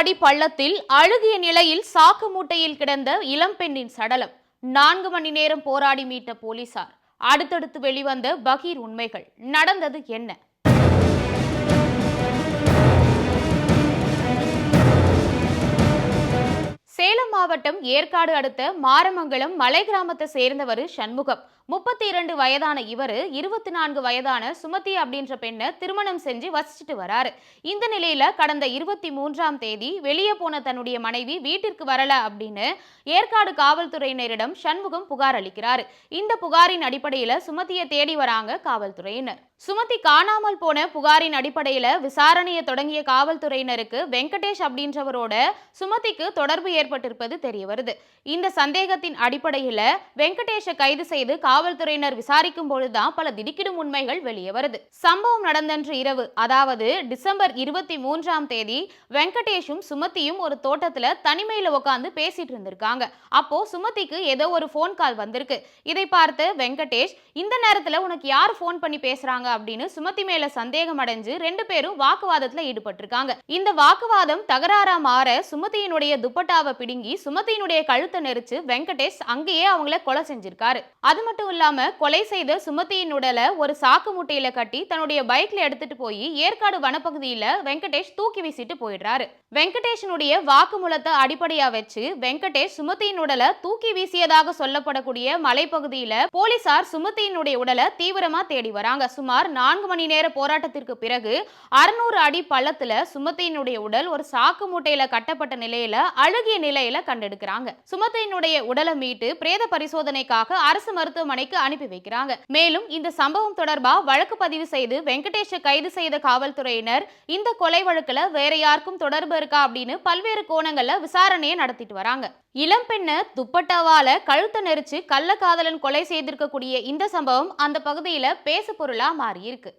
அடி பள்ளத்தில் அழுகிய நிலையில் சாக்கு மூட்டையில் கிடந்த இளம்பெண்ணின் சடலம். நான்கு மணி நேரம் போராடி மீட்ட போலீசார். அடுத்தடுத்து வெளிவந்த பகீர் உண்மைகள். நடந்தது என்ன? சேலம் மாவட்டம் ஏற்காடு அடுத்த மாரமங்கலம் மலை கிராமத்தை சேர்ந்தவர் சண்முகம். முப்பத்தி இரண்டு வயதான இவர் இருபத்தி நான்கு வயதான சுமதி அப்படின்ற பெண்ணை திருமணம் செஞ்சு வசிச்சுட்டு வராரு. இந்த நிலையில கடந்த இருபத்தி மூன்றாம் தேதி வெளியே போன தன்னுடைய மனைவி வீட்டிற்கு வரல அப்படின்னு ஏற்காடு காவல்துறையினரிடம் சண்முகம் புகார் அளிக்கிறார். இந்த புகாரின் அடிப்படையில சுமதியை தேடி வராங்க காவல்துறையினர். சுமதி காணாமல் போன புகாரின் அடிப்படையில விசாரணையை தொடங்கிய காவல்துறையினருக்கு வெங்கடேஷ் அப்படின்றவரோட சுமதிக்கு தொடர்பு ஏற்பட்டிருப்பது தெரிய வருது. இந்த சந்தேகத்தின் அடிப்படையில வெங்கடேஷை கைது செய்து காவல்துறையினர் விசாரிக்கும் பொழுதுதான் பல திடுக்கிடும் உண்மைகள் வெளியே வருது. சம்பவம் நடந்தன்று இரவு அதாவது டிசம்பர் இருபத்தி மூன்றாம் தேதி வெங்கடேஷும் சுமதியும் ஒரு தோட்டத்துல தனிமையில உட்காந்து பேசிட்டு இருந்திருக்காங்க. அப்போ சுமதிக்கு ஏதோ ஒரு போன் கால் வந்திருக்கு. இதை பார்த்து வெங்கடேஷ் இந்த நேரத்துல உனக்கு யார் ஃபோன் பண்ணி பேசுறாங்க? அப்படின்னு சுமதி மேல சந்தேகம் அடைஞ்சு ரெண்டு பேரும் வாக்குவாதத்துல ஈடுபட்டிருக்காங்க. இந்த வாக்குவாதம் தகராறா மாற சுமதியினுடைய துப்பட்டாவை பிடுங்கி சுமதியினுடைய கழுத்தை நெரிச்சு வெங்கடேஷ் அங்கேயே அவங்கள கொலை செஞ்சிருக்காரு. அது மட்டும் இல்லாம கொலை செய்த சுமதியின் உடலை ஒரு சாக்கு முட்டையில கட்டி தன்னுடைய பைக்ல எடுத்துட்டு போய் ஏற்காடு வனப்பகுதியில வெங்கடேஷ் தூக்கி வீசிட்டு போயிடுறாரு. வெங்கடேஷனுடைய வாக்குமூலத்தை அடிப்படையா வச்சு வெங்கடேஷ் சுமதியின் உடலை தூக்கி வீசியதாக சொல்லப்படக்கூடிய மலைப்பகுதியில போலீசார் சுமதியினுடைய உடலை தீவிரமா தேடி வராங்க. சுமார் நான்கு மணி நேர போராட்டத்திற்கு பிறகு அறுநூறு அடி பள்ளத்துல சுமதியினுடைய உடல் ஒரு சாக்கு மூட்டையில கட்டப்பட்ட நிலையில அழுகிய நிலையில கண்டெடுக்கிறாங்க. சுமதியினுடைய உடலை மீட்டு பிரேத பரிசோதனைக்காக அரசு மருத்துவமனை மருத்துவமனைக்கு அனுப்பி வைக்கிறாங்க. மேலும் இந்த சம்பவம் தொடர்பா வழக்கு பதிவு செய்து வெங்கடேஷை கைது செய்த காவல்துறையினர் இந்த கொலை வழக்குல வேற யாருக்கும் தொடர்பு இருக்கா அப்படின்னு பல்வேறு கோணங்கள்ல விசாரணையை நடத்திட்டு வராங்க. இளம் பெண்ணை துப்பட்டாவால கழுத்தை நெரிச்சு கள்ளக்காதலன் கொலை செய்திருக்கக்கூடிய இந்த சம்பவம் அந்த பகுதியில பேசு பொருளா மாறியிருக்கு.